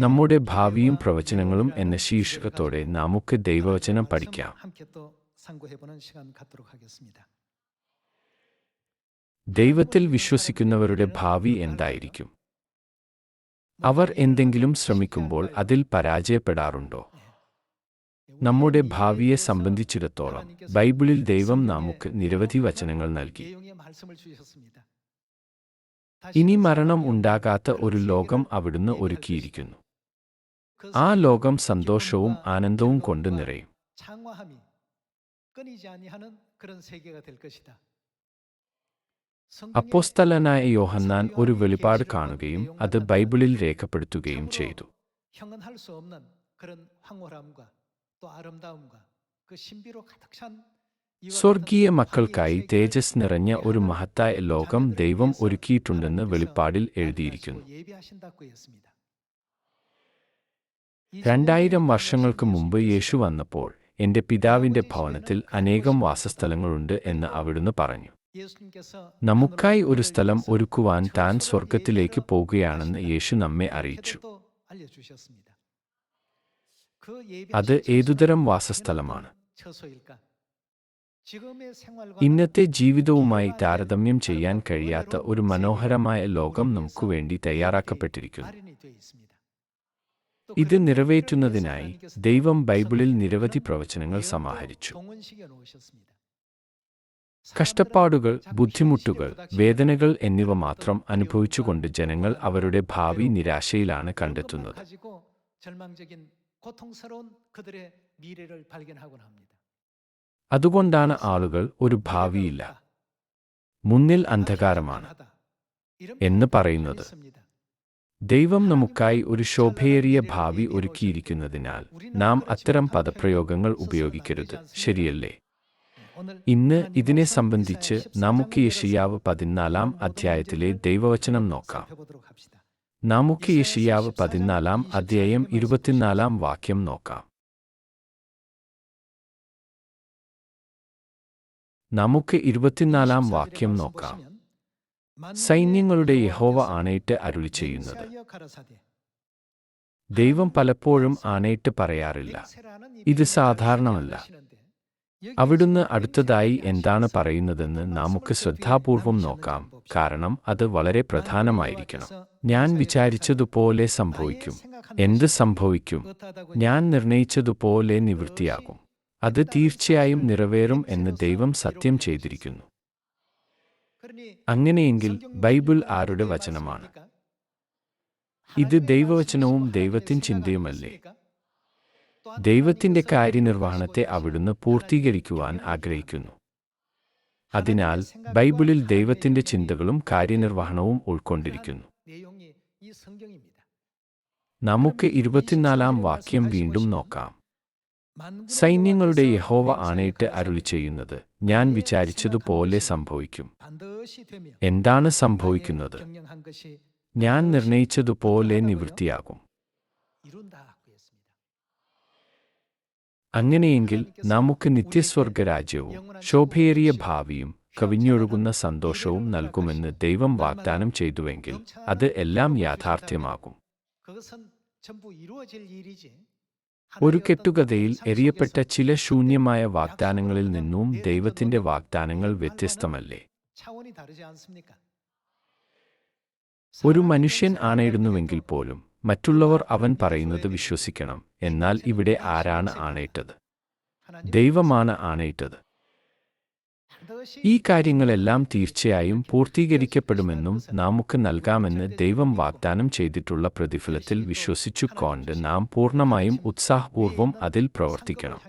നമ്മുടെ ഭാവിയും പ്രവചനങ്ങളും എന്ന ശീർഷകത്തോടെ നമുക്ക് ദൈവവചനം പഠിക്കാം. ദൈവത്തിൽ വിശ്വസിക്കുന്നവരുടെ ഭാവി എന്തായിരിക്കും? അവർ എന്തെങ്കിലും ശ്രമിക്കുമ്പോൾ അതിൽ പരാജയപ്പെടാറുണ്ടോ? നമ്മുടെ ഭാവിയെ സംബന്ധിച്ചിടത്തോളം ബൈബിളിൽ ദൈവം നമുക്ക് നിരവധി വചനങ്ങൾ നൽകി. ഇനി മരണം ഉണ്ടാകാത്ത ഒരു ലോകം അവിടുന്ന് ഒരുക്കിയിരിക്കുന്നു. ആ ലോകം സന്തോഷവും ആനന്ദവും കൊണ്ട് നിറയും. അപ്പോസ്തലനായ യോഹന്നാൻ ഒരു വെളിപാട് കാണുകയും അത് ബൈബിളിൽ രേഖപ്പെടുത്തുകയും ചെയ്തു. സ്വർഗീയ മക്കൾക്കായി തേജസ് നിറഞ്ഞ ഒരു മഹത്തായ ലോകം ദൈവം ഒരുക്കിയിട്ടുണ്ടെന്ന് വെളിപ്പാടിൽ എഴുതിയിരിക്കുന്നു. രണ്ടായിരം വർഷങ്ങൾക്ക് മുമ്പ് യേശു വന്നപ്പോൾ എന്റെ പിതാവിന്റെ ഭവനത്തിൽ അനേകം വാസസ്ഥലങ്ങളുണ്ട് എന്ന് അവിടുന്ന് പറഞ്ഞു. നമുക്കായി ഒരു സ്ഥലം ഒരുക്കുവാൻ താൻ സ്വർഗത്തിലേക്ക് പോകുകയാണെന്ന് യേശു നമ്മെ അറിയിച്ചു. അത് ഏതുതരം വാസസ്ഥലമാണ്? ഇന്നത്തെ ജീവിതവുമായി താരതമ്യം ചെയ്യാൻ കഴിയാത്ത ഒരു മനോഹരമായ ലോകം നമുക്ക് വേണ്ടി തയ്യാറാക്കപ്പെട്ടിരിക്കുന്നു. ഇത് നിറവേറ്റുന്നതിനായി ദൈവം ബൈബിളിൽ നിരവധി പ്രവചനങ്ങൾ സമാഹരിച്ചു. കഷ്ടപ്പാടുകൾ ബുദ്ധിമുട്ടുകൾ വേദനകൾ എന്നിവ മാത്രം അനുഭവിച്ചുകൊണ്ട് ജനങ്ങൾ അവരുടെ ഭാവി നിരാശയിലാണ് കണ്ടെത്തുന്നത്. അതുകൊണ്ടാണ് ആളുകൾ ഒരു ഭാവിയില്ല. മുന്നിൽ അന്ധകാരമാണ് എന്ന് പറയുന്നത്. ദൈവം നമുക്കായി ഒരു ശോഭയേറിയ ഭാവി ഒരുക്കിയിരിക്കുന്നതിനാൽ നാം അത്തരം പദപ്രയോഗങ്ങൾ ഉപയോഗിക്കരുത്. ശരിയല്ലേ? ഇന്ന് ഇതിനെ സംബന്ധിച്ച് നമുക്ക് യഷിയാവ് പതിനാലാം അധ്യായത്തിലെ ദൈവവചനം നോക്കാം. നമുക്ക് യഷിയാവ് പതിനാലാം അധ്യായം ഇരുപത്തിനാലാം വാക്യം നോക്കാം. നമുക്ക് ഇരുപത്തിനാലാം വാക്യം നോക്കാം. സൈന്യങ്ങളുടെ യഹോവ ആണയിട്ട് അരുളി ചെയ്യുന്നത്. ദൈവം പലപ്പോഴും ആണയിട്ട് പറയാറില്ല. ഇത് സാധാരണമല്ല. അവിടുന്ന് അടുത്തതായി എന്താണ് പറയുന്നതെന്ന് നമുക്ക് ശ്രദ്ധാപൂർവം നോക്കാം. കാരണം അത് വളരെ പ്രധാനമായിരിക്കണം. ഞാൻ വിചാരിച്ചതുപോലെ സംഭവിക്കും. എന്ത് സംഭവിക്കും? ഞാൻ നിർണയിച്ചതുപോലെ നിവൃത്തിയാകും. അത് തീർച്ചയായും നിറവേറും എന്ന് ദൈവം സത്യം ചെയ്തിരിക്കുന്നു. അങ്ങനെയെങ്കിൽ ബൈബിൾ ആരുടെ വചനമാണ്? ഇത് ദൈവവചനവും ദൈവത്തിൻ ചിന്തയുമല്ലേ? ദൈവത്തിന്റെ കാര്യനിർവഹണത്തെ അവിടുന്ന് പൂർത്തീകരിക്കുവാൻ ആഗ്രഹിക്കുന്നു. അതിനാൽ ബൈബിളിൽ ദൈവത്തിന്റെ ചിന്തകളും കാര്യനിർവഹണവും ഉൾക്കൊണ്ടിരിക്കുന്നു. നമുക്ക് ഇരുപത്തിനാലാം വാക്യം വീണ്ടും നോക്കാം. സൈന്യങ്ങളുടെ യഹോവ ആണയിട്ട് അരുളി ചെയ്യുന്നത് ഞാൻ വിചാരിച്ചതുപോലെ സംഭവിക്കും. എന്താണ് സംഭവിക്കുന്നത്? ഞാൻ നിർണയിച്ചതുപോലെ നിവൃത്തിയാകും. അങ്ങനെയെങ്കിൽ നമുക്ക് നിത്യസ്വർഗരാജ്യവും ശോഭയേറിയ ഭാവിയും കവിഞ്ഞൊഴുകുന്ന സന്തോഷവും നൽകുമെന്ന് ദൈവം വാഗ്ദാനം ചെയ്തുവെങ്കിൽ അത് എല്ലാം യാഥാർത്ഥ്യമാകും. ഒരു കെട്ടുകഥയിൽ എറിയപ്പെട്ട ചില ശൂന്യമായ വാഗ്ദാനങ്ങളിൽ നിന്നും ദൈവത്തിന്റെ വാഗ്ദാനങ്ങൾ വ്യത്യസ്തമല്ലേ? ഒരു മനുഷ്യൻ ആണയിടുന്നുവെങ്കിൽ പോലും മറ്റുള്ളവർ അവൻ പറയുന്നത് വിശ്വസിക്കണം. എന്നാൽ ഇവിടെ ആരാണ് ആണയിട്ടത് ദൈവമാണ് ആണയിട്ടത് ഈ കാര്യങ്ങളെല്ലാം തീർച്ചയായും പൂർത്തീകരിക്കപ്പെടുമെന്നും നമുക്ക് നൽകാമെന്ന് ദൈവം വാഗ്ദാനം ചെയ്തിട്ടുള്ള പ്രതിഫലത്തിൽ വിശ്വസിച്ചുകൊണ്ട് നാം പൂർണമായും ഉത്സാഹപൂർവം അതിൽ പ്രവർത്തിക്കണം.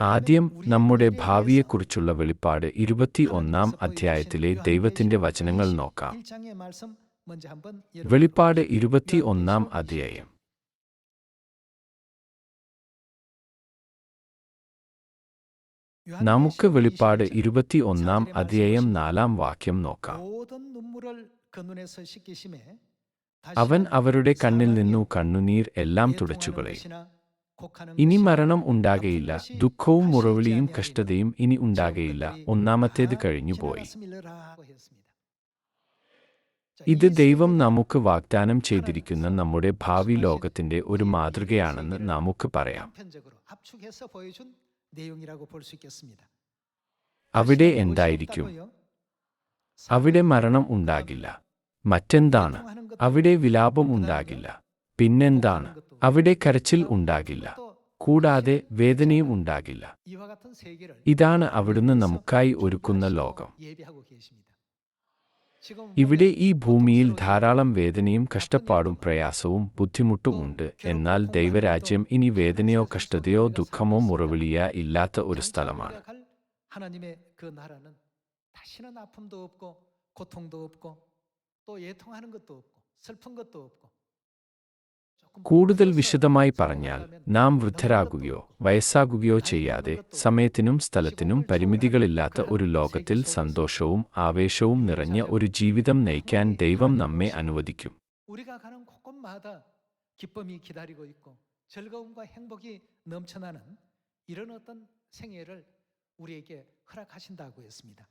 ആദ്യം നമ്മുടെ ഭാവിയെക്കുറിച്ചുള്ള വെളിപ്പാട് ഇരുപത്തി ഒന്നാം അധ്യായത്തിലെ ദൈവത്തിന്റെ വചനങ്ങൾ നോക്കാം. വെളിപ്പാട് ഇരുപത്തി ഒന്നാം അധ്യായം. നമുക്ക് വെളിപ്പാട് ഇരുപത്തി ഒന്നാം അധ്യായം നാലാം വാക്യം നോക്കാം. അവൻ അവരുടെ കണ്ണിൽ നിന്നു കണ്ണുനീർ എല്ലാം തുടച്ചുകളയും. ഇനി മരണം ഉണ്ടാകയില്ല. ദുഃഖവും മുറവിളിയും കഷ്ടതയും ഇനി ഉണ്ടാകയില്ല. ഒന്നാമത്തേത് കഴിഞ്ഞുപോയി ഇത് ദൈവം നമുക്ക് വാഗ്ദാനം ചെയ്തിരിക്കുന്ന നമ്മുടെ ഭാവി ലോകത്തിന്റെ ഒരു മാതൃകയാണെന്ന് നമുക്ക് പറയാം. അവിടെ എന്തായിരിക്കും? അവിടെ മരണം ഉണ്ടാകില്ല. മറ്റെന്താണ്? അവിടെ വിലാപം ഉണ്ടാകില്ല. പിന്നെന്താണ്? അവിടെ കരച്ചിൽ ഉണ്ടാകില്ല കൂടാതെ വേദനയും ഉണ്ടാകില്ല 이와 같은 세계를 ഇതാണ് അവിടുന്ന് നമുക്കായി ഒരുക്കുന്ന ലോകം 예비하고 계십니다. 지금 ഇവിടെ ഈ ഭൂമിയിൽ ധാരാളം വേദനയും കഷ്ടപ്പാടും പ്രയാസവും ബുദ്ധിമുട്ടും ഉണ്ട് എന്നാൽ ദൈവരാജ്യം ഇനി വേദനയോ കഷ്ടതയോ ദുഃഖമോ മുറവിളിയോ ഇല്ലാത്ത ഒരു സ്ഥലമാണ് 갈 하나님의 그 나라는 다시는 아픔도 없고 고통도 없고 또 예통하는 것도 없고 슬픈 것도 없고 조금 കൂടുതൽ 부끄러워서 വിശദമായി പറഞ്ഞാൽ 생각하면 നാം 너무나도 വൃദ്ധരാകുകയോ വയസ്സാകുകയോ ചെയ്യാതെ സമയത്തിനും സ്ഥലത്തിനും പരിമിതികളില്ലാത്ത ഒരു ലോകത്തിൽ സന്തോഷവും ആവേശവും നിറഞ്ഞ ഒരു ജീവിതം നയിക്കാൻ ദൈവം നമ്മെ അനുവദിക്കും 우리가 가는 곳곳마다 기쁨이 기다리고 있고 즐거움과 행복이 넘쳐나는 이런 어떤 생애를 우리에게 허락하신다고 했습니다.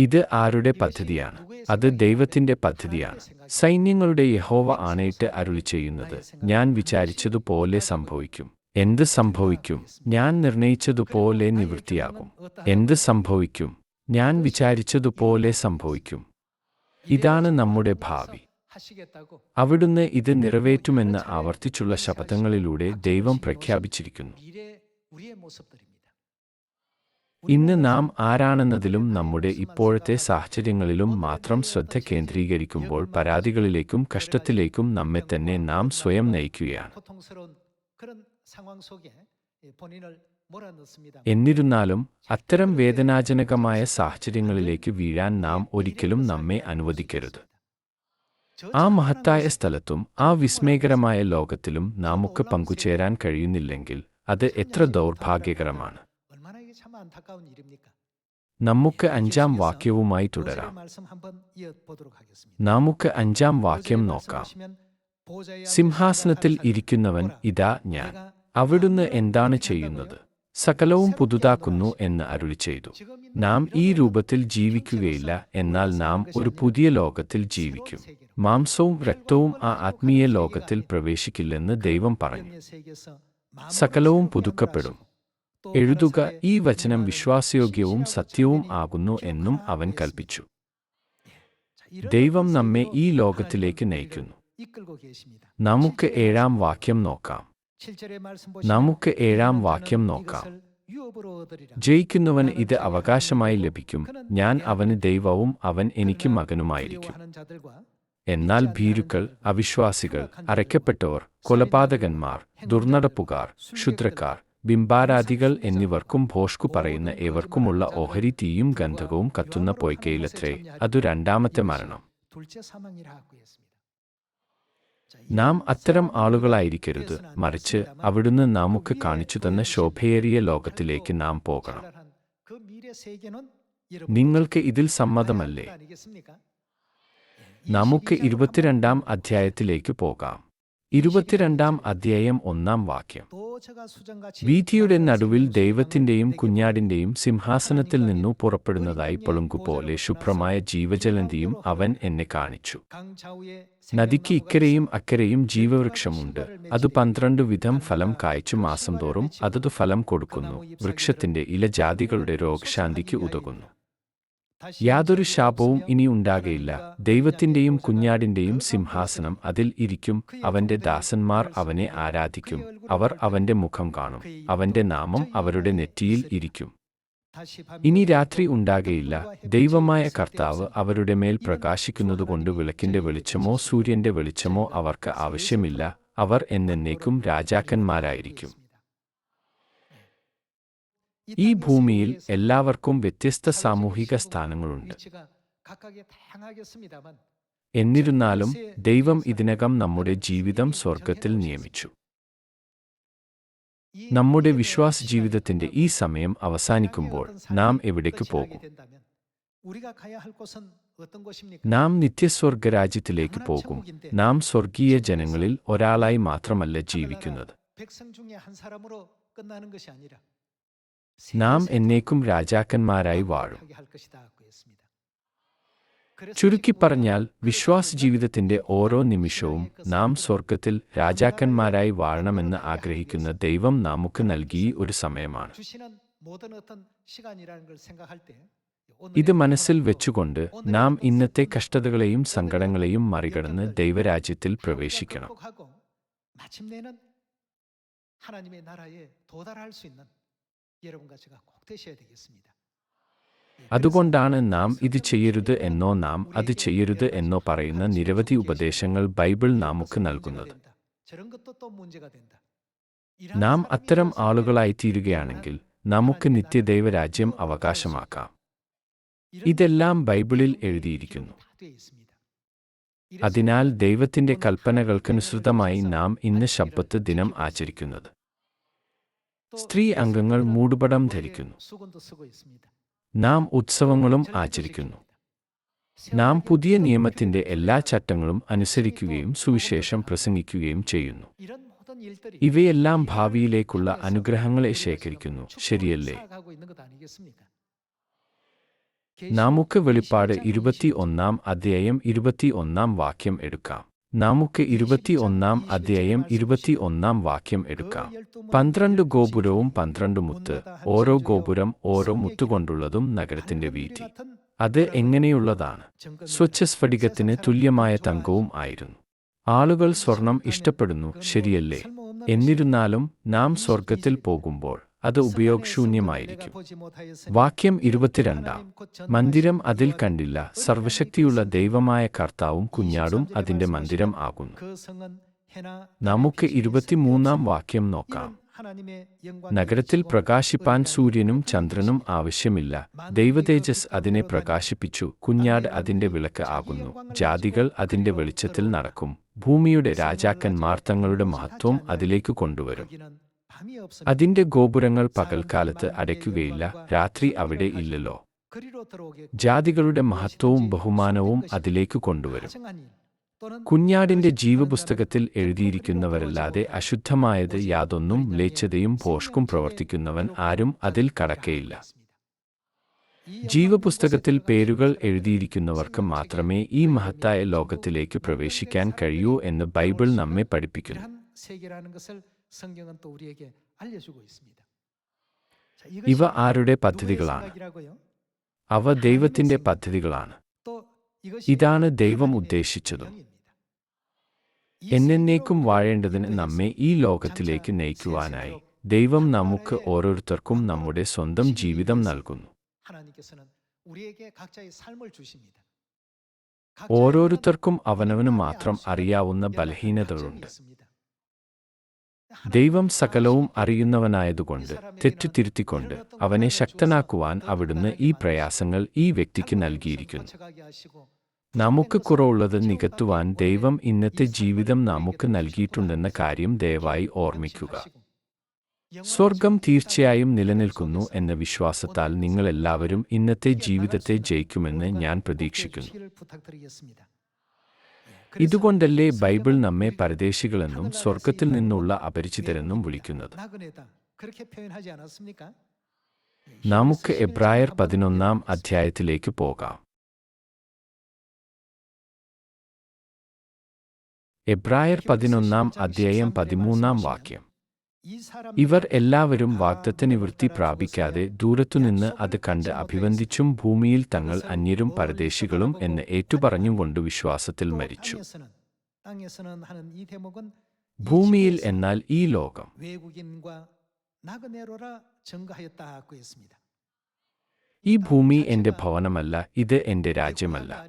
ഇത് ആരുടെ പദ്ധതിയാണ്? അത് ദൈവത്തിന്റെ പദ്ധതിയാണ്. സൈന്യങ്ങളുടെ യഹോവ ആണയിട്ട് അരുളി ചെയ്യുന്നത്. ഞാൻ വിചാരിച്ചതുപോലെ സംഭവിക്കും. എന്ത് സംഭവിക്കും? ഞാൻ നിർണയിച്ചതുപോലെ നിവൃത്തിയാകും. എന്ത് സംഭവിക്കും? ഞാൻ വിചാരിച്ചതുപോലെ സംഭവിക്കും. ഇതാണ് നമ്മുടെ ഭാവി. അവിടുന്ന് ഇത് നിറവേറ്റുമെന്ന് ആവർത്തിച്ചുള്ള ശബ്ദങ്ങളിലൂടെ ദൈവം പ്രഖ്യാപിച്ചിരിക്കുന്നു. ഇന്ന് നാം ആരാണെന്നതിലും നമ്മുടെ ഇപ്പോഴത്തെ സാഹചര്യങ്ങളിലും മാത്രം ശ്രദ്ധ കേന്ദ്രീകരിക്കുമ്പോൾ പരാതികളിലേക്കും കഷ്ടത്തിലേക്കും നമ്മെ തന്നെ നാം സ്വയം നയിക്കുകയാണ്. എന്നിരുന്നാലും അത്തരം വേദനാജനകമായ സാഹചര്യങ്ങളിലേക്ക് വീഴാൻ നാം ഒരിക്കലും നമ്മെ അനുവദിക്കരുത്. ആ മഹത്തായ സ്ഥലത്തും ആ വിസ്മയകരമായ ലോകത്തിലും നമുക്ക് പങ്കുചേരാൻ കഴിയുന്നില്ലെങ്കിൽ അത് എത്ര ദൗർഭാഗ്യകരമാണ്. നമുക്ക് അഞ്ചാം വാക്യവുമായി തുടരാം നമുക്ക് അഞ്ചാം വാക്യം നോക്കാം. സിംഹാസനത്തിൽ ഇരിക്കുന്നവൻ ഇതാ ഞാൻ. അവിടുന്ന് എന്താണ് ചെയ്യുന്നത്? സകലവും പുതുതാക്കുന്നു എന്ന് അരുളി ചെയ്തു. നാം ഈ രൂപത്തിൽ ജീവിക്കുകയില്ല. എന്നാൽ നാം ഒരു പുതിയ ലോകത്തിൽ ജീവിക്കും. മാംസവും രക്തവും ആ ആത്മീയ ലോകത്തിൽ പ്രവേശിക്കില്ലെന്ന് ദൈവം പറഞ്ഞു. സകലവും പുതുക്കപ്പെടും. എഴുതുക ഈ വചനം വിശ്വാസയോഗ്യവും സത്യവും ആകുന്നു എന്നും അവൻ കൽപ്പിച്ചു. ദൈവം നമ്മെ ഈ ലോകത്തിലേക്ക് നയിക്കുന്നു. നമുക്ക് ഏഴാം വാക്യം നോക്കാം. നമുക്ക് ഏഴാം വാക്യം നോക്കാം. ജയിക്കുന്നവന് ഇത് അവകാശമായി ലഭിക്കും. ഞാൻ അവന് ദൈവവും അവൻ എനിക്ക് മകനുമായിരിക്കും. എന്നാൽ ഭീരുക്കൾ അവിശ്വാസികൾ അരയ്ക്കപ്പെട്ടവർ കൊലപാതകന്മാർ ദുർനടപ്പുകാർ ക്ഷുദ്രക്കാർ ബിംബാരാധികൾ എന്നിവർക്കും ഭോഷ്കു പറയുന്ന ഏവർക്കുമുള്ള ഓഹരി തീയും ഗന്ധകവും കത്തുന്ന പോയ്ക്കയിലത്രേ അതു രണ്ടാമത്തെ മരണം. നാം അത്തരം ആളുകളായിരിക്കരുത്. മറിച്ച് അവിടുന്ന് നമുക്ക് കാണിച്ചു തന്ന ശോഭയേറിയ ലോകത്തിലേക്ക് നാം പോകണം. നിങ്ങൾക്ക് ഇതിൽ സമ്മതമല്ലേ? നമുക്ക് ഇരുപത്തിരണ്ടാം അധ്യായത്തിലേക്ക് പോകാം. ഇരുപത്തിരണ്ടാം അധ്യായം ഒന്നാം വാക്യം. വീഥിയുടെ നടുവിൽ ദൈവത്തിന്റെയും കുഞ്ഞാടിന്റെയും സിംഹാസനത്തിൽ നിന്നു പുറപ്പെടുന്നതായി പൊളുങ്കുപോലെ ശുഭ്രമായ ജീവജലന്തിയും അവൻ എന്നെ കാണിച്ചു. നദിക്ക് ഇക്കരയും അക്കരയും ജീവവൃക്ഷമുണ്ട്. അത് പന്ത്രണ്ട് വിധം ഫലം കായ്ച്ചു മാസം തോറും അതത് ഫലം കൊടുക്കുന്നു. വൃക്ഷത്തിന്റെ ഇല ജാതികളുടെ രോഗശാന്തിക്ക് ഉതകുന്നു. യാതൊരു ശാപവും ഇനി ഉണ്ടാകയില്ല. ദൈവത്തിന്റെയും കുഞ്ഞാടിന്റെയും സിംഹാസനം അതിൽ ഇരിക്കും. അവന്റെ ദാസന്മാർ അവനെ ആരാധിക്കും. അവർ അവന്റെ മുഖം കാണും. അവന്റെ നാമം അവരുടെ നെറ്റിയിൽ ഇരിക്കും. ഇനി രാത്രി ഉണ്ടാകയില്ല. ദൈവമായ കർത്താവ് അവരുടെ മേൽ പ്രകാശിക്കുന്നതുകൊണ്ട് വിളക്കിന്റെ വെളിച്ചമോ സൂര്യന്റെ വെളിച്ചമോ അവർക്ക് ആവശ്യമില്ല. അവർ എന്നേക്കും രാജാക്കന്മാരായിരിക്കും. ഈ ഭൂമിയിൽ എല്ലാവർക്കും വ്യത്യസ്ത സാമൂഹിക സ്ഥാനങ്ങളുണ്ട്. എന്നിരുന്നാലും ദൈവം ഇതിനകം നമ്മുടെ ജീവിതം സ്വർഗത്തിൽ നിയമിച്ചു. നമ്മുടെ വിശ്വാസ ജീവിതത്തിന്റെ ഈ സമയം അവസാനിക്കുമ്പോൾ നാം എവിടേക്ക് പോകും? നാം നിത്യസ്വർഗരാജ്യത്തിലേക്ക് പോകും. നാം സ്വർഗീയ ജനങ്ങളിൽ ഒരാളായി മാത്രമല്ല ജീവിക്കുന്നത്. നാം എന്നേക്കും രാജാക്കന്മാരായി വാഴും ചുരുക്കി പറഞ്ഞാൽ വിശ്വാസ ജീവിതത്തിന്റെ ഓരോ നിമിഷവും നാം സ്വർഗത്തിൽ രാജാക്കന്മാരായി വാഴണമെന്ന് ആഗ്രഹിക്കുന്ന ദൈവം നമുക്ക് നൽകി ഒരു സമയമാണ് ഇത് മനസ്സിൽ വെച്ചുകൊണ്ട് നാം ഇന്നത്തെ കഷ്ടതകളെയും സങ്കടങ്ങളെയും മറികടന്ന് ദൈവരാജ്യത്തിൽ പ്രവേശിക്കണം അതുകൊണ്ടാണ് നാം ഇത് ചെയ്യരുത് എന്നോ നാം അത് ചെയ്യരുത് എന്നോ പറയുന്ന നിരവധി ഉപദേശങ്ങൾ ബൈബിൾ നമുക്ക് നൽകുന്നത്. നാം അത്തരം ആളുകളായിത്തീരുകയാണെങ്കിൽ നമുക്ക് നിത്യദൈവരാജ്യം അവകാശമാക്കാം. ഇതെല്ലാം ബൈബിളിൽ എഴുതിയിരിക്കുന്നു. അതിനാൽ ദൈവത്തിന്റെ കൽപ്പനകൾക്കനുസൃതമായി നാം ഇന്ന് ശബ്ദത്ത് ദിനം ആചരിക്കുന്നത്. സ്ത്രീ അംഗങ്ങൾ മൂടുപടം ധരിക്കുന്നു. നാം ഉത്സവങ്ങളും ആചരിക്കുന്നു. നാം പുതിയ നിയമത്തിന്റെ എല്ലാ ചട്ടങ്ങളും അനുസരിക്കുകയും സുവിശേഷം പ്രസംഗിക്കുകയും ചെയ്യുന്നു. ഇവയെല്ലാം ഭാവിയിലേക്കുള്ള അനുഗ്രഹങ്ങളെ ശേഖരിക്കുന്നു. ശരിയല്ലേ? നമുക്ക് വെളിപ്പാട് ഇരുപത്തി ഒന്നാം അധ്യായം ഇരുപത്തി ഒന്നാം വാക്യം എടുക്കാം. നമുക്ക് ഇരുപത്തി ഒന്നാം അധ്യായം ഇരുപത്തി ഒന്നാം വാക്യം എടുക്കാം. പന്ത്രണ്ട് ഗോപുരവും പന്ത്രണ്ട് മുത്ത് ഓരോ ഗോപുരം ഓരോ മുത്തുകൊണ്ടുള്ളതും നഗരത്തിന്റെ വീതി. അത് എങ്ങനെയുള്ളതാണ്? സ്വച്ഛസ്ഫടികത്തിന് തുല്യമായ തങ്കവും ആയിരുന്നു. ആളുകൾ സ്വർണം ഇഷ്ടപ്പെടുന്നു ശരിയല്ലേ? എന്നിരുന്നാലും നാം സ്വർഗത്തിൽ പോകുമ്പോൾ അത് ഉപയോഗശൂന്യമായിരിക്കും. വാക്യം ഇരുപത്തിരണ്ടാം. മന്ദിരം അതിൽ കണ്ടില്ല. സർവശക്തിയുള്ള ദൈവമായ കർത്താവും കുഞ്ഞാടും അതിന്റെ മന്ദിരം ആകുന്നു. നമുക്ക് ഇരുപത്തിമൂന്നാം വാക്യം നോക്കാം. നഗരത്തിൽ പ്രകാശിപ്പാൻ സൂര്യനും ചന്ദ്രനും ആവശ്യമില്ല. ദൈവതേജസ് അതിനെ പ്രകാശിപ്പിച്ചു. കുഞ്ഞാട് അതിന്റെ വിളക്ക് ആകുന്നു. ജാതികൾ അതിന്റെ വെളിച്ചത്തിൽ നടക്കും. ഭൂമിയുടെ രാജാക്കന്മാർ തങ്ങളുടെ മഹത്വം അതിലേക്ക് കൊണ്ടുവരും. അതിന്റെ ഗോപുരങ്ങൾ പകൽക്കാലത്ത് അടയ്ക്കുകയില്ല. രാത്രി അവിടെ ഇല്ലല്ലോ. ജാതികളുടെ മഹത്വവും ബഹുമാനവും അതിലേക്ക് കൊണ്ടുവരും. കുഞ്ഞാടിന്റെ ജീവപുസ്തകത്തിൽ എഴുതിയിരിക്കുന്നവരല്ലാതെ അശുദ്ധമായത് യാതൊന്നും മ്ലേച്ഛതയും പോഷ്കും പ്രവർത്തിക്കുന്നവൻ ആരും അതിൽ കടക്കയില്ല. ജീവപുസ്തകത്തിൽ പേരുകൾ എഴുതിയിരിക്കുന്നവർക്ക് മാത്രമേ ഈ മഹത്തായ ലോകത്തിലേക്ക് പ്രവേശിക്കാൻ കഴിയൂ എന്ന് ബൈബിൾ നമ്മെ പഠിപ്പിക്കുന്നു. ഇവ ആരുടെ പദ്ധതികളാണ്? അവ ദൈവത്തിന്റെ പദ്ധതികളാണ്. ഇതാണ് ദൈവം ഉദ്ദേശിച്ചതും. എന്നേക്കും വാഴേണ്ടതിന് നമ്മെ ഈ ലോകത്തിലേക്ക് നയിക്കുവാനായി ദൈവം നമുക്ക് ഓരോരുത്തർക്കും നമ്മുടെ സ്വന്തം ജീവിതം നൽകുന്നു. ഓരോരുത്തർക്കും അവനവന് മാത്രം അറിയാവുന്ന ബലഹീനതകളുണ്ട്. ദൈവം സകലവും അറിയുന്നവനായതുകൊണ്ട് തെറ്റു തിരുത്തിക്കൊണ്ട് അവനെ ശക്തനാക്കുവാൻ അവിടുന്ന് ഈ പ്രയാസങ്ങൾ ഈ വ്യക്തിക്ക് നൽകിയിരിക്കുന്നു. നമുക്ക് കുറവുള്ളത് നികത്തുവാൻ ദൈവം ഇന്നത്തെ ജീവിതം നമുക്ക് നൽകിയിട്ടുണ്ടെന്ന കാര്യം ദയവായി ഓർമ്മിക്കുക. സ്വർഗം തീർച്ചയായും നിലനിൽക്കുന്നു എന്ന വിശ്വാസത്താൽ നിങ്ങളെല്ലാവരും ഇന്നത്തെ ജീവിതത്തെ ജയിക്കുമെന്ന് ഞാൻ പ്രതീക്ഷിക്കുന്നു. ഇതുകൊണ്ടല്ലേ ബൈബിൾ നമ്മെ പരദേശികളെന്നും സ്വർഗത്തിൽ നിന്നുള്ള അപരിചിതരെന്നും വിളിക്കുന്നത്? നമുക്ക് എബ്രായർ പതിനൊന്നാം അധ്യായത്തിലേക്ക് പോകാം. എബ്രായർ പതിനൊന്നാം അധ്യായം പതിമൂന്നാം വാക്യം. ഇവർ എല്ലാവരും വാഗ്ദത്തനിവൃത്തി പ്രാപിക്കാതെ ദൂരത്തുനിന്ന് അത് കണ്ട് അഭിവന്ദിച്ചും ഭൂമിയിൽ തങ്ങൾ അന്യരും പരദേശികളും എന്ന് ഏറ്റുപറഞ്ഞുകൊണ്ട് വിശ്വാസത്തിൽ മരിച്ചു. ഭൂമിയിൽ എന്നാൽ ഈ ലോകം. ഈ ഭൂമി എന്റെ ഭവനമല്ല ഇത് എന്റെ രാജ്യമല്ല.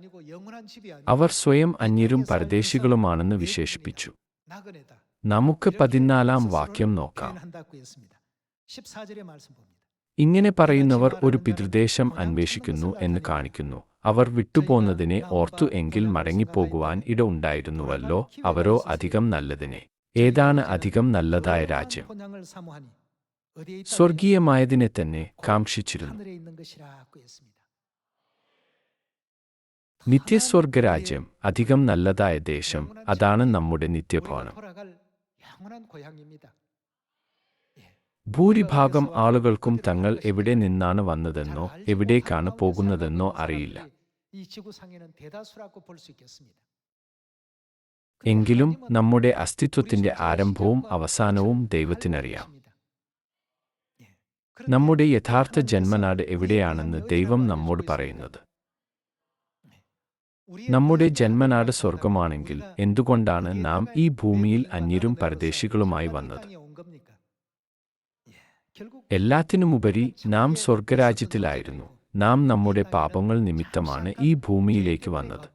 അവർ സ്വയം അന്യരും പരദേശികളുമാണെന്ന് വിശേഷിപ്പിച്ചു. നമുക്ക് പതിനാലാം വാക്യം നോക്കാം. ഇങ്ങനെ പറയുന്നവർ ഒരു പിതൃദേശം അന്വേഷിക്കുന്നു എന്ന് കാണിക്കുന്നു. അവർ വിട്ടുപോന്നതിനെ ഓർത്തു എങ്കിൽ മടങ്ങിപ്പോകുവാൻ ഇട ഉണ്ടായിരുന്നുവല്ലോ അവരോ അധികം നല്ലതിനെ. ഏതാണ് അധികം നല്ലതായ രാജ്യം? സ്വർഗീയമായതിനെ തന്നെ കാംക്ഷിച്ചിരുന്നു. നിത്യസ്വർഗരാജ്യം അധികം നല്ലതായ ദേശം അതാണ് നമ്മുടെ നിത്യഭവനം. ഭൂരിഭാഗം ആളുകൾക്കും തങ്ങൾ എവിടെ നിന്നാണ് വന്നതെന്നോ എവിടേക്കാണ് പോകുന്നതെന്നോ അറിയില്ല. എങ്കിലും നമ്മുടെ അസ്തിത്വത്തിന്റെ ആരംഭവും അവസാനവും ദൈവത്തിനറിയാം. നമ്മുടെ യഥാർത്ഥ ജന്മനാട് എവിടെയാണെന്ന് ദൈവം നമ്മോട് പറയുന്നത്? നമ്മുടെ ജന്മനാട് സ്വർഗമാണെങ്കിൽ എന്തുകൊണ്ടാണ് നാം ഈ ഭൂമിയിൽ അന്യരും പരദേശികളുമായി വന്നത്? എല്ലാത്തിനുമുപരി നാം സ്വർഗരാജ്യത്തിലായിരുന്നു. നാം നമ്മുടെ പാപങ്ങൾ നിമിത്തമാണ് ഈ ഭൂമിയിലേക്ക് വന്നത്.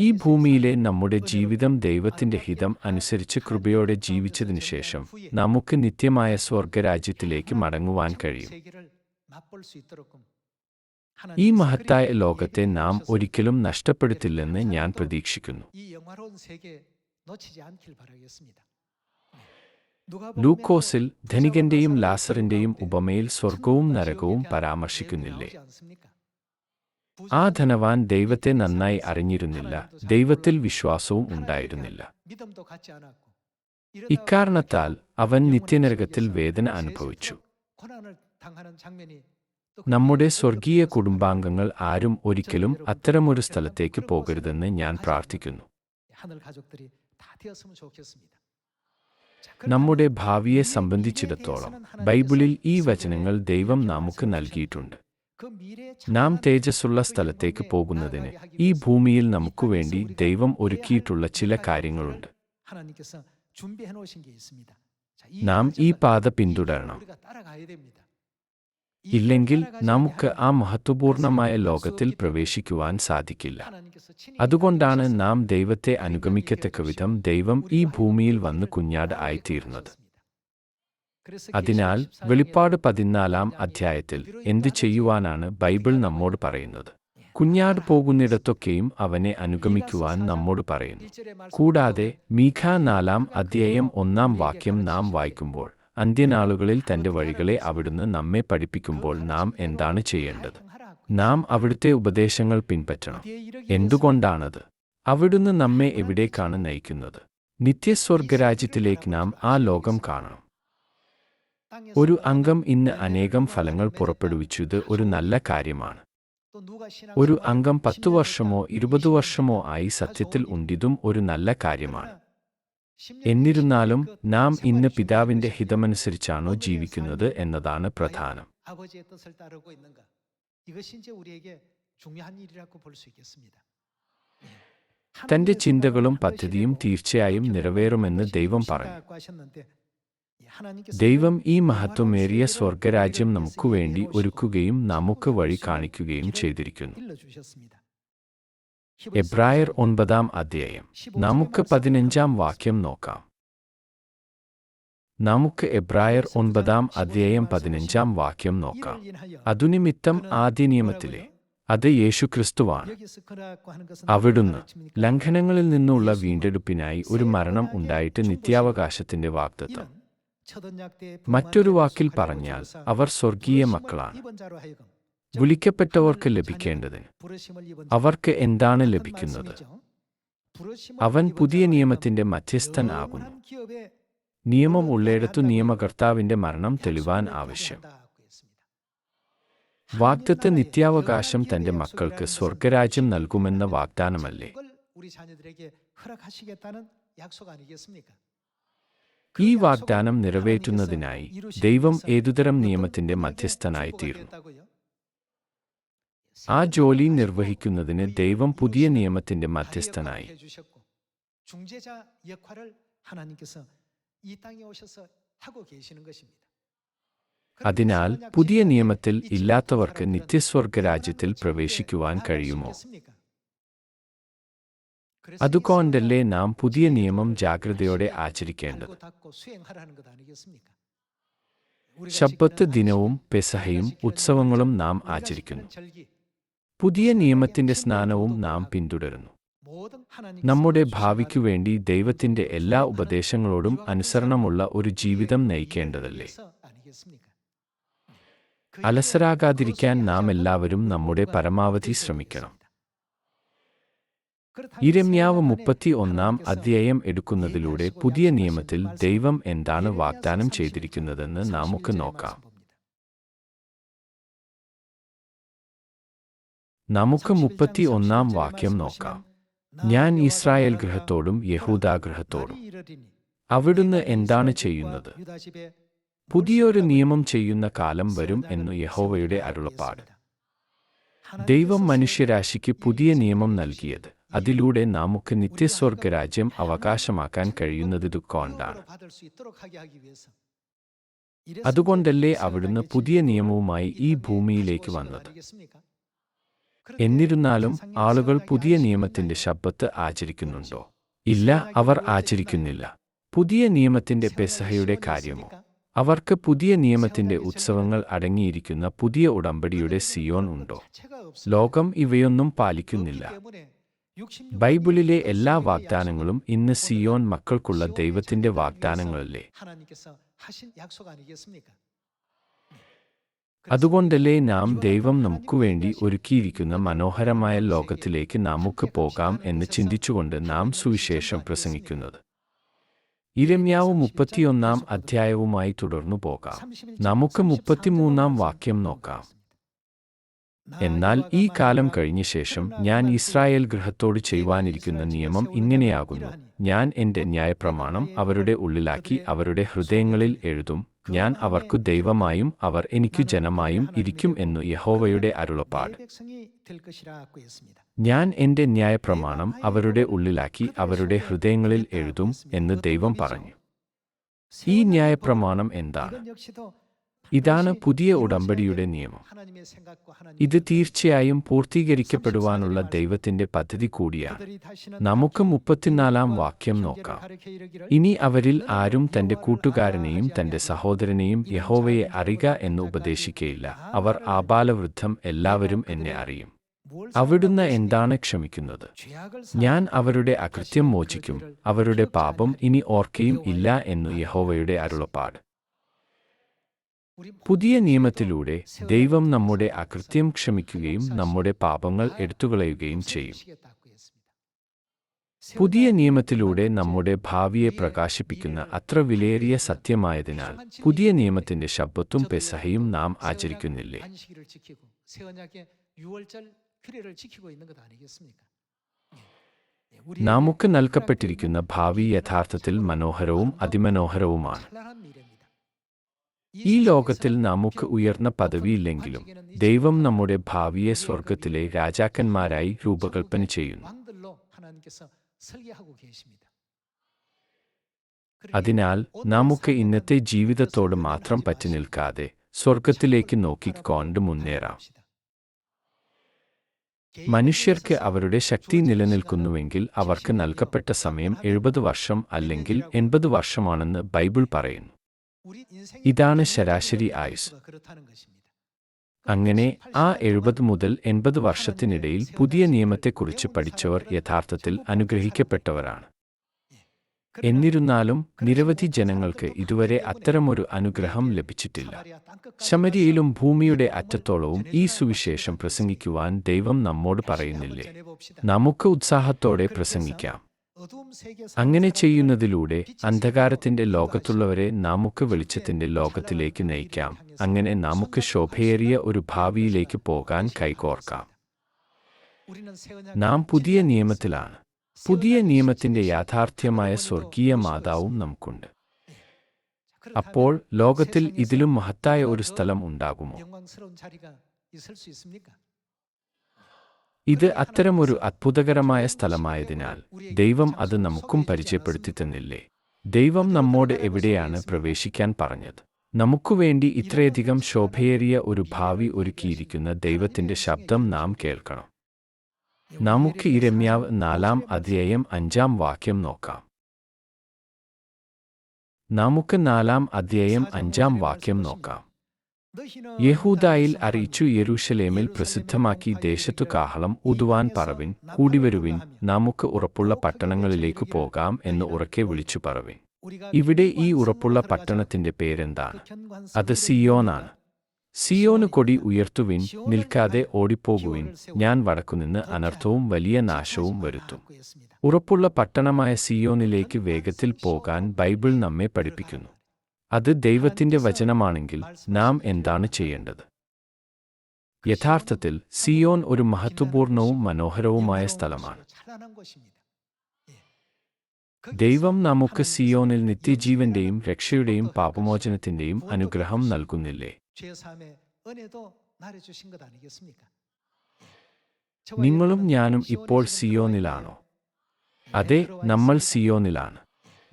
ഈ ഭൂമിയിലെ നമ്മുടെ ജീവിതം ദൈവത്തിന്റെ ഹിതം അനുസരിച്ച് കൃപയോടെ ജീവിച്ചതിനു ശേഷം നമുക്ക് നിത്യമായ സ്വർഗരാജ്യത്തിലേക്ക് മടങ്ങുവാൻ കഴിയും. ഈ മഹത്തായ ലോകത്തെ നാം ഒരിക്കലും നഷ്ടപ്പെടുത്തില്ലെന്ന് ഞാൻ പ്രതീക്ഷിക്കുന്നു. ലൂക്കോസിൽ ധനികന്റെയും ലാസറിന്റെയും ഉപമയിൽ സ്വർഗവും നരകവും പരാമർശിക്കുന്നില്ലേ? ആ ധനവാൻ ദൈവത്തെ നന്നായി അറിഞ്ഞിരുന്നില്ല. ദൈവത്തിൽ വിശ്വാസവും ഉണ്ടായിരുന്നില്ല. ഇക്കാരണത്താൽ അവൻ നിത്യനരകത്തിൽ വേദന അനുഭവിച്ചു. നമ്മുടെ സ്വർഗീയ കുടുംബാംഗങ്ങൾ ആരും ഒരിക്കലും അത്തരമൊരു സ്ഥലത്തേക്ക് പോകരുതെന്ന് ഞാൻ പ്രാർത്ഥിക്കുന്നു. നമ്മുടെ ഭാവിയെ സംബന്ധിച്ചിടത്തോളം ബൈബിളിൽ ഈ വചനങ്ങൾ ദൈവം നമുക്ക് നൽകിയിട്ടുണ്ട്. നാം തേജസ്സുള്ള സ്ഥലത്തേക്ക് പോകുന്നതിന് ഈ ഭൂമിയിൽ നമുക്കു വേണ്ടി ദൈവം ഒരുക്കിയിട്ടുള്ള ചില കാര്യങ്ങളുണ്ട്. നാം ഈ പാത പിന്തുടരണം. ഇല്ലെങ്കിൽ നമുക്ക് ആ മഹത്വപൂർണമായ ലോകത്തിൽ പ്രവേശിക്കുവാൻ സാധിക്കില്ല. അതുകൊണ്ടാണ് നാം ദൈവത്തെ അനുഗമിക്കത്തക്ക വിധം ദൈവം ഈ ഭൂമിയിൽ വന്ന് കുഞ്ഞാട് ആയിത്തീരുന്നത്. അതിനാൽ വെളിപ്പാട് പതിനാലാം അധ്യായത്തിൽ എന്തു ചെയ്യുവാനാണ് ബൈബിൾ നമ്മോട് പറയുന്നത്? കുഞ്ഞാട് പോകുന്നിടത്തൊക്കെയും അവനെ അനുഗമിക്കുവാൻ നമ്മോട് പറയുന്നു. കൂടാതെ മീഖ നാലാം അധ്യായം ഒന്നാം വാക്യം നാം വായിക്കുമ്പോൾ അന്ത്യനാളുകളിൽ തന്റെ വഴികളെ അവിടുന്ന് നമ്മെ പഠിപ്പിക്കുമ്പോൾ നാം എന്താണ് ചെയ്യേണ്ടത്? നാം അവിടുത്തെ ഉപദേശങ്ങൾ പിൻപറ്റണം. എന്തുകൊണ്ടാണത്? അവിടുന്ന് നമ്മെ എവിടേക്കാണ് നയിക്കുന്നത്? നിത്യസ്വർഗരാജ്യത്തിലേക്ക് നാം ആ ലോകം കാണണം. ഒരു അംഗം ഇന്ന് അനേകം ഫലങ്ങൾ പുറപ്പെടുവിച്ചത് ഒരു നല്ല കാര്യമാണ്. ഒരു അംഗം പത്തു വർഷമോ ഇരുപത് വർഷമോ ആയി സത്യത്തിൽ ഉണ്ടിതും ഒരു നല്ല കാര്യമാണ്. എന്നിരുന്നാലും നാം ഇന്ന് പിതാവിന്റെ ഹിതമനുസരിച്ചാണോ ജീവിക്കുന്നത് എന്നതാണ് പ്രധാനം. തന്റെ ചിന്തകളും പദ്ധതിയും തീർച്ചയായും നിറവേറുമെന്ന് ദൈവം പറഞ്ഞു ദൈവം ഈ മഹത്വമേറിയ സ്വർഗരാജ്യം നമുക്കുവേണ്ടി ഒരുക്കുകയും നമുക്ക് വഴി കാണിക്കുകയും ചെയ്തിരിക്കുന്നു. എബ്രായർ ഒൻപതാം അധ്യായം. നമുക്ക് പതിനഞ്ചാം വാക്യം നോക്കാം. നമുക്ക് എബ്രായർ ഒൻപതാം അധ്യായം പതിനഞ്ചാം വാക്യം നോക്കാം. അതുനിമിത്തം ആദ്യ നിയമത്തിലെ അത് യേശുക്രിസ്തുവാണ്. അവിടുന്ന് ലംഘനങ്ങളിൽ നിന്നുള്ള വീണ്ടെടുപ്പിനായി ഒരു മരണം ഉണ്ടായിട്ട് നിത്യാവകാശത്തിന്റെ വാഗ്ദത്തം. മറ്റൊരു വാക്കിൽ പറഞ്ഞാൽ അവർ സ്വർഗീയ മക്കളാണ്. വിളിക്കപ്പെട്ടവർക്ക് ലഭിക്കേണ്ടത് അവർക്ക് എന്താണ് ലഭിക്കുന്നത്? അവൻ പുതിയ നിയമത്തിന്റെ മധ്യസ്ഥൻ ആകുന്നു. നിയമം ഉള്ളിടത്തു നിയമകർത്താവിന്റെ മരണം തെളിവാൻ ആവശ്യം. വാക്തത്തെ നിത്യാവകാശം തന്റെ മക്കൾക്ക് സ്വർഗരാജ്യം നൽകുമെന്ന വാഗ്ദാനമല്ലേ? ഈ വാഗ്ദാനം നിറവേറ്റുന്നതിനായി ദൈവം ഏതുതരം നിയമത്തിന്റെ മധ്യസ്ഥനായി തീർന്നു ആ ജോലി നിർവഹിക്കുന്നതിന് ദൈവം പുതിയ നിയമത്തിന്റെ മധ്യസ്ഥനായി. അതിനാൽ പുതിയ നിയമത്തിൽ ഇല്ലാത്തവർക്ക് നിത്യസ്വർഗ രാജ്യത്തിൽ പ്രവേശിക്കുവാൻ കഴിയുമോ? അതുകൊണ്ടല്ലേ നാം പുതിയ നിയമം ജാഗ്രതയോടെ ആചരിക്കേണ്ടത്? ശബ്ദത്ത് ദിനവും പെസഹയും ഉത്സവങ്ങളും നാം ആചരിക്കുന്നു. പുതിയ നിയമത്തിന്റെ സ്നാനവും നാം പിന്തുടരുന്നു. നമ്മുടെ ഭാവിക്കു വേണ്ടി ദൈവത്തിന്റെ എല്ലാ ഉപദേശങ്ങളോടും അനുസരണമുള്ള ഒരു ജീവിതം നയിക്കേണ്ടതല്ലേ? അലസരാകാതിരിക്കാൻ നാം എല്ലാവരും നമ്മുടെ പരമാവധി ശ്രമിക്കണം. ഇരമ്യാവ് മുപ്പത്തി ഒന്നാം അധ്യായം എടുക്കുന്നതിലൂടെ പുതിയ നിയമത്തിൽ ദൈവം എന്താണ് വാഗ്ദാനം ചെയ്തിരിക്കുന്നതെന്ന് നമുക്ക് നോക്കാം. നമുക്ക് മുപ്പത്തി ഒന്നാം വാക്യം നോക്കാം ഞാൻ ഇസ്രായേൽ ഗ്രഹത്തോടും യഹൂദാഗ്രഹത്തോടും അവിടുന്ന് എന്താണ് ചെയ്യുന്നത് പുതിയൊരു നിയമം ചെയ്യുന്ന കാലം വരും എന്നു യഹോവയുടെ അരുളപ്പാട് ദൈവം മനുഷ്യരാശിക്ക് പുതിയ നിയമം നൽകിയത് അതിലൂടെ നമുക്ക് നിത്യസ്വർഗരാജ്യം അവകാശമാക്കാൻ കഴിയുന്നത് ദുഃഖമുണ്ടാണ് അതുകൊണ്ടല്ലേ അവിടുന്ന് പുതിയ നിയമവുമായി ഈ ഭൂമിയിലേക്ക് വന്നത് എന്നിരുന്നാലും ആളുകൾ പുതിയ നിയമത്തിന്റെ ശബ്ദത്ത് ആചരിക്കുന്നുണ്ടോ? ഇല്ല അവർ ആചരിക്കുന്നില്ല. പുതിയ നിയമത്തിന്റെ പെസഹയുടെ കാര്യമോ? അവർക്ക് പുതിയ നിയമത്തിന്റെ ഉത്സവങ്ങൾ അടങ്ങിയിരിക്കുന്ന പുതിയ ഉടമ്പടിയുടെ സിയോൺ ഉണ്ടോ? ലോകം ഇവയൊന്നും പാലിക്കുന്നില്ല. ബൈബിളിലെ എല്ലാ വാഗ്ദാനങ്ങളും ഇന്ന് സിയോൻ മക്കൾക്കുള്ള ദൈവത്തിന്റെ വാഗ്ദാനങ്ങളല്ലേ അതുകൊണ്ടല്ലേ നാം ദൈവം നമുക്കുവേണ്ടി ഒരുക്കിയിരിക്കുന്ന മനോഹരമായ ലോകത്തിലേക്ക് നമുക്ക് പോകാം എന്ന് ചിന്തിച്ചുകൊണ്ട് നാം സുവിശേഷം പ്രസംഗിക്കുന്നത്. ഇരമ്യാവ് മുപ്പത്തിയൊന്നാം അധ്യായവുമായി തുടർന്നു പോകാം. നമുക്ക് മുപ്പത്തിമൂന്നാം വാക്യം നോക്കാം. എന്നാൽ ഈ കാലം കഴിഞ്ഞ ശേഷം ഞാൻ ഇസ്രായേൽ ഗൃഹത്തോട് ചെയ്യുവാനിരിക്കുന്ന നിയമം ഇങ്ങനെയാകുന്നു. ഞാൻ എന്റെ ന്യായപ്രമാണം അവരുടെ ഉള്ളിലാക്കി അവരുടെ ഹൃദയങ്ങളിൽ എഴുതും. ഞാൻ അവർക്കു ദൈവമായും അവർ എനിക്കു ജനമായും ഇരിക്കും എന്നു യഹോവയുടെ അരുളപ്പാട്. ഞാൻ എന്റെ ന്യായപ്രമാണം അവരുടെ ഉള്ളിലാക്കി അവരുടെ ഹൃദയങ്ങളിൽ എഴുതും എന്ന് ദൈവം പറഞ്ഞു. ഈ ന്യായപ്രമാണം എന്താണ്? ഇതാണ് പുതിയ ഉടമ്പടിയുടെ നിയമം. ഇത് തീർച്ചയായും പൂർത്തീകരിക്കപ്പെടുവാനുള്ള ദൈവത്തിന്റെ പദ്ധതി കൂടിയാണ്. നമുക്ക് മുപ്പത്തിനാലാം വാക്യം നോക്കാം. ഇനി അവരിൽ ആരും തന്റെ കൂട്ടുകാരനെയും തന്റെ സഹോദരനെയും യഹോവയെ അറിയുക എന്ന് ഉപദേശിക്കയില്ല. അവർ ആബാലവൃദ്ധം എല്ലാവരും എന്നെ അറിയും. അവിടുന്ന് എന്താണ് ക്ഷമിക്കുന്നത്? ഞാൻ അവരുടെ അകൃത്യം മോചിക്കും. അവരുടെ പാപം ഇനി ഓർക്കയും ഇല്ല എന്നു യഹോവയുടെ അരുളപ്പാട്. പുതിയ നിയമത്തിലൂടെ ദൈവം നമ്മുടെ അകൃത്യം ക്ഷമിക്കുകയും നമ്മുടെ പാപങ്ങൾ എടുത്തുകളയുകയും ചെയ്യും. പുതിയ നിയമത്തിലൂടെ നമ്മുടെ ഭാവിയെ പ്രകാശിപ്പിക്കുന്ന അത്ര വിലയേറിയ സത്യമായതിനാൽ പുതിയ നിയമത്തിന്റെ ശബ്ദത്തും പെസഹയും നാം ആചരിക്കുന്നില്ലേ? നമുക്ക് നൽകപ്പെട്ടിരിക്കുന്ന ഭാവി യഥാർത്ഥത്തിൽ മനോഹരവും അതിമനോഹരവുമാണ്. ഈ ലോകത്തിൽ നമുക്ക് ഉയർന്ന പദവിയില്ലെങ്കിലും ദൈവം നമ്മുടെ ഭാവിയെ സ്വർഗത്തിലെ രാജാക്കന്മാരായി രൂപകൽപ്പന ചെയ്യുന്നു. അതിനാൽ നമുക്ക് ഇന്നത്തെ ജീവിതത്തോട് മാത്രം പറ്റി നിൽക്കാതെ സ്വർഗത്തിലേക്ക് നോക്കിക്കൊണ്ട് മുന്നേറാം. മനുഷ്യർക്ക് അവരുടെ ശക്തി നിലനിൽക്കുന്നുവെങ്കിൽ അവർക്ക് നൽകപ്പെട്ട സമയം എഴുപത് വർഷം അല്ലെങ്കിൽ എൺപത് വർഷമാണെന്ന് ബൈബിൾ പറയുന്നു. ഇതാണ് ശരാശരി ആയുസ് അങ്ങനെ ആ എഴുപത് മുതൽ എൺപത് വർഷത്തിനിടയിൽ പുതിയ നിയമത്തെക്കുറിച്ച് പഠിച്ചവർ യഥാർത്ഥത്തിൽ അനുഗ്രഹിക്കപ്പെട്ടവരാണ്. എന്നിരുന്നാലും നിരവധി ജനങ്ങൾക്ക് ഇതുവരെ അത്തരമൊരു അനുഗ്രഹം ലഭിച്ചിട്ടില്ല. ശമരിയിലും ഭൂമിയുടെ അറ്റത്തോളവും ഈ സുവിശേഷം പ്രസംഗിക്കുവാൻ ദൈവം നമ്മോട് പറയുന്നില്ലേ? നമുക്ക് ഉത്സാഹത്തോടെ പ്രസംഗിക്കാം. അങ്ങനെ ചെയ്യുന്നതിലൂടെ അന്ധകാരത്തിന്റെ ലോകത്തുള്ളവരെ നമുക്ക് വെളിച്ചത്തിന്റെ ലോകത്തിലേക്ക് നയിക്കാം. അങ്ങനെ നമുക്ക് ശോഭയേറിയ ഒരു ഭാവിയിലേക്ക് പോകാൻ കൈകോർക്കാം. നാം പുതിയ നിയമത്തിലാണ്. പുതിയ നിയമത്തിന്റെ യാഥാർത്ഥ്യമായ സ്വർഗീയ മാതാവും നമുക്കുണ്ട്. അപ്പോൾ ലോകത്തിൽ ഇതിലും മഹത്തായ ഒരു സ്ഥലം ഉണ്ടാകുമോ? ഇത് അത്തരമൊരു അത്ഭുതകരമായ സ്ഥലമായതിനാൽ ദൈവം അത് നമുക്കും പരിചയപ്പെടുത്തി തന്നില്ലേ ദൈവം നമ്മോട് എവിടെയാണ് പ്രവേശിക്കാൻ പറഞ്ഞത്? നമുക്കുവേണ്ടി ഇത്രയധികം ശോഭയേറിയ ഒരു ഭാവി ഒരുക്കിയിരിക്കുന്ന ദൈവത്തിന്റെ ശബ്ദം നാം കേൾക്കണം. നമുക്ക് ഇരമ്യാവ് നാലാം അധ്യായം അഞ്ചാം വാക്യം നോക്കാം. നമുക്ക് നാലാം അധ്യായം അഞ്ചാം വാക്യം നോക്കാം. യഹൂദായിൽ അറിയിച്ചു യെരൂഷലേമിൽ പ്രസിദ്ധമാക്കി ദേശത്തു കാഹളം ഉതുവാൻ പറവിൻ കൂടിവരുവിൻ നമുക്ക് ഉറപ്പുള്ള പട്ടണങ്ങളിലേക്ക് പോകാം എന്ന് ഉറക്കെ വിളിച്ചു പറവിൻ. ഇവിടെ ഈ ഉറപ്പുള്ള പട്ടണത്തിന്റെ പേരെന്താണ്? അത് സിയോനാണ്. സിയോന് കൊടി ഉയർത്തുവിൻ നിൽക്കാതെ ഓടിപ്പോകുവിൻ ഞാൻ വടക്കുനിന്ന് അനർത്ഥവും വലിയ നാശവും വരുത്തും. ഉറപ്പുള്ള പട്ടണമായ സിയോനിലേക്ക് വേഗത്തിൽ പോകാൻ ബൈബിൾ നമ്മെ പഠിപ്പിക്കുന്നു. അത് ദൈവത്തിന്റെ വചനമാണെങ്കിൽ നാം എന്താണ് ചെയ്യേണ്ടത്? യഥാർത്ഥത്തിൽ സിയോൻ ഒരു മഹത്വപൂർണവും മനോഹരവുമായ സ്ഥലമാണ്. ദൈവം നമുക്ക് സിയോനിൽ നിത്യജീവന്റെയും രക്ഷയുടെയും പാപമോചനത്തിന്റെയും അനുഗ്രഹം നൽകുന്നില്ലേ? നിങ്ങളും ഞാനും ഇപ്പോൾ സിയോനിലാണോ? അതെ നമ്മൾ സിയോനിലാണ്.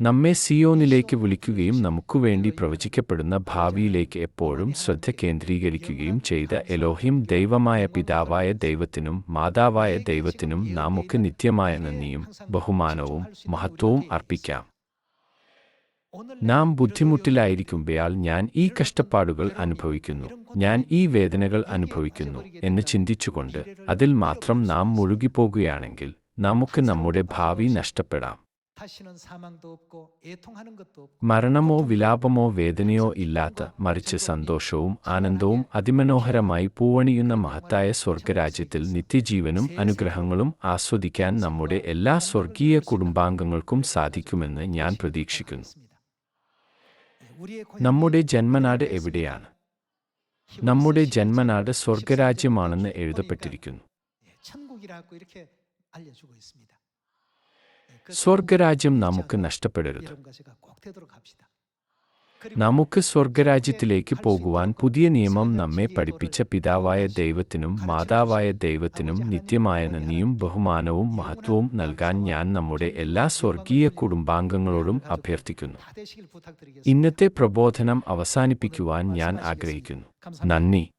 നമ്മെ സിയോനിലേക്ക് വിളിക്കുകയും നമുക്കുവേണ്ടി പ്രവചിക്കപ്പെടുന്ന ഭാവിയിലേക്ക് എപ്പോഴും ശ്രദ്ധ കേന്ദ്രീകരിക്കുകയും ചെയ്ത എലോഹിം ദൈവമായ പിതാവായ ദൈവത്തിനും മാതാവായ ദൈവത്തിനും നമുക്ക് നിത്യമായ നന്ദിയും ബഹുമാനവും മഹത്വവും അർപ്പിക്കാം. നാം ബുദ്ധിമുട്ടിലായിരിക്കുമ്പോൾ ഞാൻ ഈ കഷ്ടപ്പാടുകൾ അനുഭവിക്കുന്നു. ഞാൻ ഈ വേദനകൾ അനുഭവിക്കുന്നു എന്ന് ചിന്തിച്ചുകൊണ്ട് അതിൽ മാത്രം നാം മുഴുകിപ്പോകുകയാണെങ്കിൽ നമുക്ക് നമ്മുടെ ഭാവി നഷ്ടപ്പെടാം. മരണമോ വിലാപമോ വേദനയോ ഇല്ലാത്ത മറിച്ച് സന്തോഷവും ആനന്ദവും അതിമനോഹരമായി പൂവണിയുന്ന മഹത്തായ സ്വർഗരാജ്യത്തിൽ നിത്യജീവനും അനുഗ്രഹങ്ങളും ആസ്വദിക്കാൻ നമ്മുടെ എല്ലാ സ്വർഗീയ കുടുംബാംഗങ്ങൾക്കും സാധിക്കുമെന്ന് ഞാൻ പ്രതീക്ഷിക്കുന്നു. നമ്മുടെ ജന്മനാട് എവിടെയാണ്? നമ്മുടെ ജന്മനാട് സ്വർഗരാജ്യമാണെന്ന് എഴുതപ്പെട്ടിരിക്കുന്നു. സ്വർഗരാജ്യം നമുക്ക് നഷ്ടപ്പെടരുത്. നമുക്ക് സ്വർഗരാജ്യത്തിലേക്ക് പോകുവാൻ പുതിയ നിയമം നമ്മെ പഠിപ്പിച്ച പിതാവായ ദൈവത്തിനും മാതാവായ ദൈവത്തിനും നിത്യമായ നന്ദിയും ബഹുമാനവും മഹത്വവും നൽകാൻ ഞാൻ നമ്മുടെ എല്ലാ സ്വർഗീയ കുടുംബാംഗങ്ങളോടും അഭ്യർത്ഥിക്കുന്നു. ഇന്നത്തെ പ്രബോധനം അവസാനിപ്പിക്കുവാൻ ഞാൻ ആഗ്രഹിക്കുന്നു. നന്ദി.